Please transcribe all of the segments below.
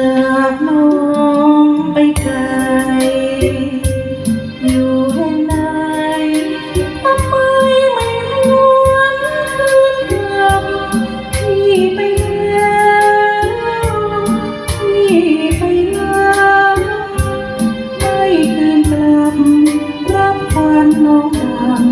ากน้องไปไกล อยู่แห่งไหนทำไมไม่หวนคืนกลับพี่ไปแล้วพี่ไปแล้วไม่คืนกลับรับทานน้องดัง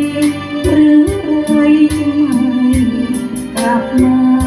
យឬរយជាងហើយប្រាប់មក